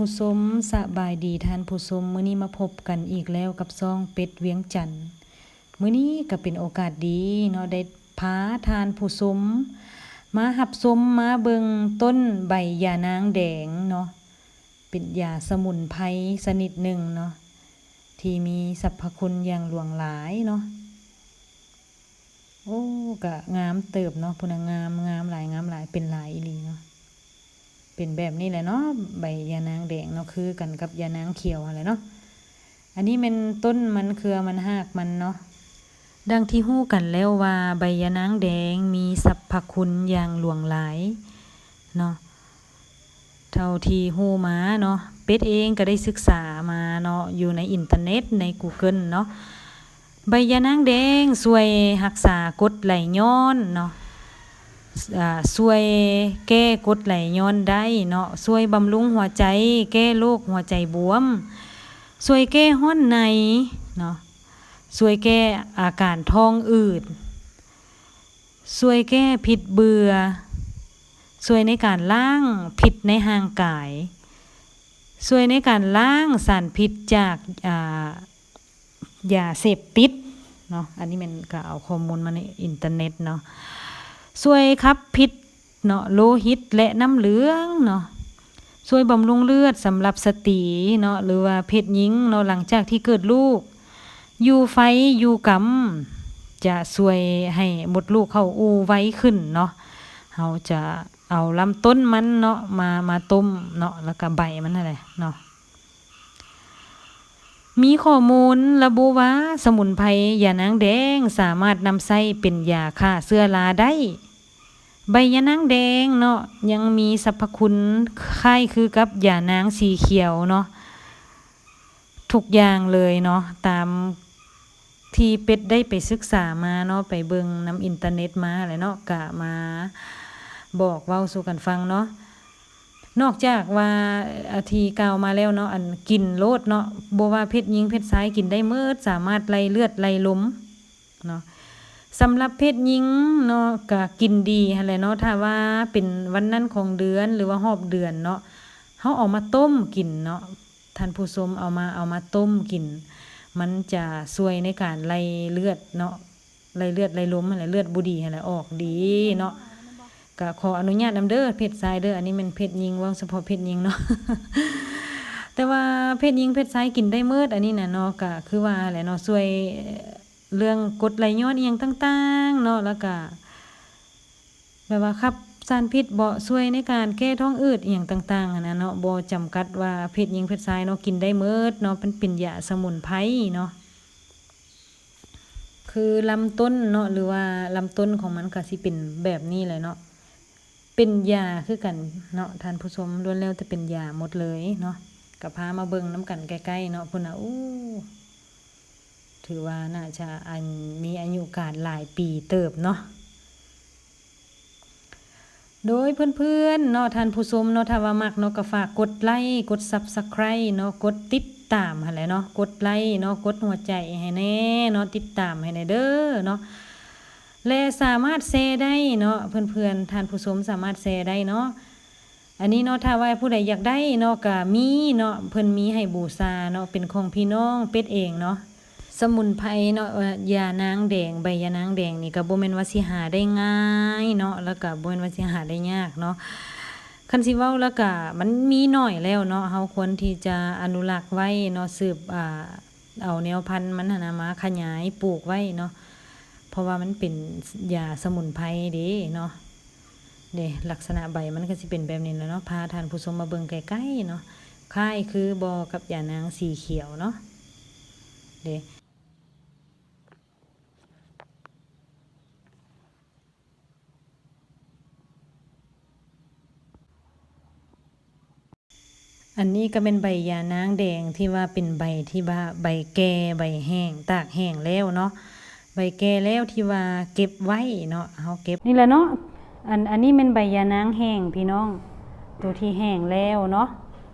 ผู้ชมสบายดีท่านผู้ชมมื้อนี้มาพบกันอีกแล้วกับซ่องเป็ดเวียงจันทน์มื้อนี้ก็เป็นโอกาสดีเนาะได้พาทานผู้ชมมาหับชมมาเบิงต้นใบยานางแดงเนาะเป็นยาสมุนไพรชนิดหนึ่งเนาะที่มีสรรพคุณอย่างหลวงหลายเนาะโอ้ก็งามเติบเนาะพุนงามงามหลายงามหลายเป็นหลายอีหลีเนาะ เป็นแบบนี้แหละเนาะใบยานางแดงเนาะคือกันกับยานางเขียวอะไรเนาะอันนี้เป็นต้นมันเครือมันหากมันเนาะดังที่ฮู้กันแล้วว่าใบยานางแดงมีสรรพคุณอย่างหลวงหลายเนาะเท่าที่ฮู้มาเนาะเป็ดเองก็ได้ศึกษามาเนาะอยู่ในอินเทอร์เน็ตใน Google เนาะใบยานางแดงช่วยรักษากดไหลย้อนเนาะ ช่วยแก้กดไหลย้อนได้เนาะช่วยบำรุงหัวใจ แก้โรคหัวใจบวมช่วยแก้ห้อนในเนาะช่วยแก้อาการท้องอืดช่วยแก้พิษเบื่อช่วยในการล้างพิษในห่างกายช่วยในการล้างสารพิษจากายาเสพติดเนาะอันนี้มันก็เอาข้อมูลมาในอินเทอร์เน็ตเนาะ ช่วยขับพิษเนาะโลหิตและน้ำเหลืองเนาะช่วยบำรุงเลือดสำหรับสตรีเนาะหรือว่าเพศหญิงเนาะหลังจากที่เกิดลูกอยู่ไฟอยู่กรรมจะช่วยให้มดลูกเข้าอูไวขึ้นเนาะเราจะเอาลำต้นมันเนาะมามาต้มเนาะแล้วก็ใบมันนั่นแหละเนาะ มีข้อมูลระบุว่าสมุนไพรยานางแดงสามารถนำใช้เป็นยาฆ่าเชื้อราได้ ใบยานางแดงเนาะยังมีสรรพคุณคล้ายคือกับยานางสีเขียวเนาะทุกอย่างเลยเนาะตามที่เป็ดได้ไปศึกษามาเนาะไปเบิงน้ำอินเทอร์เน็ตมาอะไรเนาะกะมาบอกเว้าสู่กันฟังเนาะ นอกจากว่าอาทีกล่าวมาแล้วเนาะอันกินโลดเนาะบ่ว่าเพศหญิงเพศชายกินได้เมิดสามารถไล่เลือดไล่ลมเนาะสำหรับเพศหญิงเนาะก็กินดีหั่นแหละเนาะถ้าว่าเป็นวันนั้นของเดือนหรือว่าหอบเดือนเนาะเฮาเอามาต้มกินเนาะท่านผู้ชมเอามาเอามาต้มกิน มันจะช่วยในการไล่เลือดเนาะไล่เลือดไล่ลมหั่นแหละเลือดบ่ดีหั่นแหละออกดีเนาะ ก็ขออนุญาตนำเด้อเพศชายเด้ออันนี้มันเพศหญิงว่าเฉพาะเพศหญิงเนาะแต่ว่าเพศหญิงเพศชายกินได้เมิดอันนี้น่ะเนาะก็คือว่าแหละเนาะช่วยเรื่องกดไหลย้อนอหยังต่างๆเนาะแล้วก็แบบว่าครับสารพิษบ่ช่วยในการแก้ท้องอืดอหยังต่างๆนะเนาะบ่จำกัดว่าเพศหญิงเพศชายเนาะกินได้เมิดเนาะเป็นเป็นยาสมุนไพรเนาะคือลำต้นเนาะหรือว่าลำต้นของมันก็สิเป็นแบบนี้แหละเนาะ เป็นยาคือกันเนาะท่านผู้ชมล้วนแล้วแต่เป็นยาหมดเลยเนาะก็พามาเบิ่งน้ำกันใกล้ๆเนาะพุ่นนะอู้ถือว่าน่าจะอันมีอายุการหลายปีเติบเนาะโดยเพื่อนๆเนาะท่านผู้ชมเนาะถ้าว่ามักเนาะก็ฝากกดไลค์กด Subscribe เนาะกดติดตามหั่นแหละเนาะกดไลค์เนาะกดหัวใจให้แน่เนาะติดตามให้แน่เด้อเนาะ และสามารถแชร์ได้เนาะเพื่อนๆท่านผู้ชมสามารถแชร์ได้เนาะอันนี้เนาะถ้าว่าผู้ใดอยากได้เนาะก็มีเนาะเพิ่นมีให้บูชาเนาะเป็นของพี่น้องเป็ดเองเนาะสมุนไพรเนาะยานางแดงใบยานางแดงนี่ก็บ่แม่นว่าสิหาได้ง่ายเนาะแล้วก็บ่แม่นว่าสิหาได้ยากเนาะคันสิเว้าแล้วก็มันมีหน้อยแล้วเนาะเฮาควรที่จะอนุรักษ์ไว้เนาะสืบอ่าเอาแนวพันธุ์มันนะมาขยายปลูกไว้เนาะ เพราะว่ามันเป็นยาสมุนไพรด้เนาะเด้ลักษณะใบมันก็สิเป็นแบบนี้แล้วเนาะพาทานผู้ชมมาเบิ่งใกล้ๆเนาะคล้ายคือบ่กับยานางสีเขียวเนาะเด้อันนี้ก็เป็นใบยานางแดงที่ว่าเป็นใบที่ว่าใบแก่ใบแห้งตากแห้งแล้วเนาะ ใบแก่แล้วที่ว่าเก็บไว้เนาะเฮาเก็บนี่แหละเนาะอันอันนี้เป็นใบยานางแห้งพี่น้อง ตัวที่แห้งแล้วเนาะ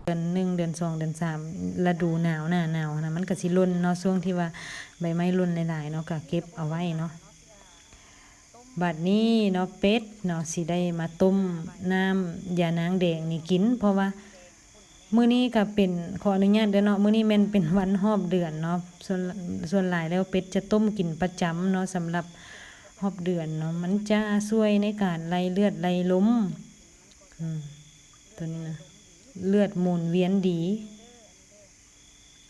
เดือนหนึ่งเดือนสองเดือนสามฤดูหนาวหน้าหนาวนะมันก็สิร่นเนาะช่วงที่ว่าใบไม้ร่นหลายๆเนาะก็เก็บเอาไว้เนาะบัดนี้เนาะเป็ดเนาะสิได้มาต้มน้ำยานางแดงนี่กิน เพราะว่า มื้อนี้ก็เป็นขออนุญาตเด้อเนาะมื้อนี้แม่นเป็นวันรอบเดือนเนาะส่วนส่วนหลายแล้วเป็ดจะต้มกินประจำเนาะสำหรับรอบเดือนเนาะมันจะช่วยในการไหลเลือดไหลลมอืมตัวนี้นะเลือดหมุนเวียนดี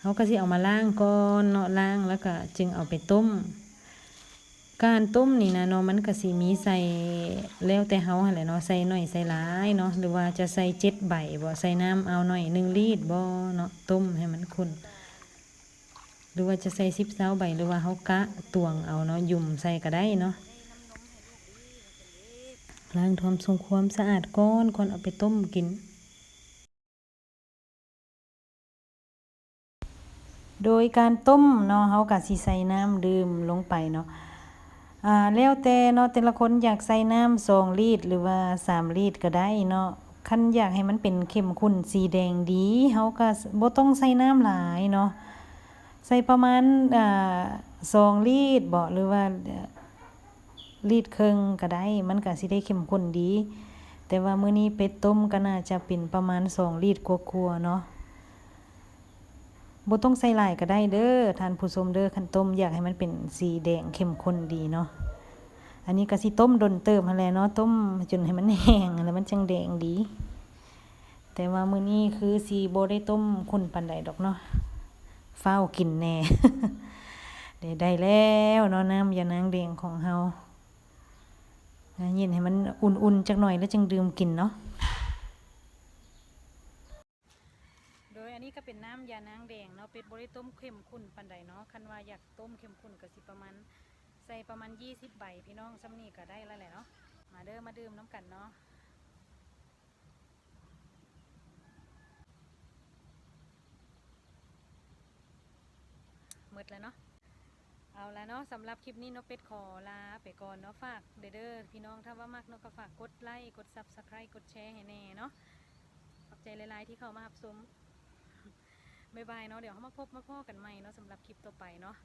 เขาก็สิเอามาล้างก่อนเนาะล้างแล้วก็จึงเอาไปต้ม การต้มนี่นะเนาะมันก็สิมีใส่แล้วแต่เฮาหั่นแหละเนาะใส่หน่อยใส่หลายเนาะหรือว่าจะใส่เจ็ดใบบ่ใส่น้ำเอาหน่อยหนึ่งลีตรบ่เนาะต้มให้มันข้นหรือว่าจะใส่สิบเ้าใบหรือว่าเฮากะตวงเอาเนาะยุ่มใส่ก็ได้เนาะล้างทำทรงความสะอาดก่อนก่อนเอาไปต้มกินโดยการต้มเนาะเฮาก็สิใส่น้ำดื่มลงไปเนาะ อ่าแล้วแต่เนาะแต่ละคนอยากใส่น้ำสองลิตรหรือว่าสามลิตรก็ได้เนาะคันอยากให้มันเป็นเข้มข้นสีแดงดีเฮาก็บ่ต้องใส่น้ำหลายเนาะใส่ประมาณอ่าสองลิตรบ่หรือว่าลิตรครึ่งก็ได้ มันก็สิได้เข้มข้นดี แต่ว่ามื้อนี้เป็ดต้มก็น่าจะเป็นประมาณสองลิตรกว่าๆเนาะบ่ต้องใส่หลายก็ได้เด้อท่านผู้ชมเด้อคันต้มอยากให้มันเป็นสีแดงเข้มข้นดีเนาะ อันนี้ก็สิต้มดนเติมหั่นแหละเนาะต้มจนให้มันแห้งแล้วมันจังแดงดี แต่ว่ามื้อนี้คือสิบ่ได้ต้มข้นปานใดดอกเนาะฟ้ากินแน่ได้ได้แล้วเนาะน้ำยานางแดงของเฮาเย็นให้มันอุ่นๆจักหน่อยแล้วจึงดื่มกินเนาะโดยอันนี้ก็เป็นน้ำยานางแดงเนาะเป็ดบริต้มเข้มข้นปานใดเนาะคันว่าอยากต้มเข้มข้นก็สิประมาณ ใส่ประมาณ 20 ใบพี่น้องซ้ำนี่ก็ได้แล้วแหละเนาะมาเด้อมาดื่มน้ำกันเนาะหมดแล้วเนาะเอาละเนาะสำหรับคลิปนี้นาะเป็ดขอลาไปก่อนเนาะฝากเด้อเด้อพี่น้องถ้าว่ามากนาะก็ฝากกดไลค์กด Subscribe กดแชร์ให้แน่เนาะขอบใจหลายๆที่เข้ามารับชมบายบายเนาะเดี๋ยวเขามาพบมาพ่อกันใหม่เนาะสำหรับคลิปต่อไปเนาะ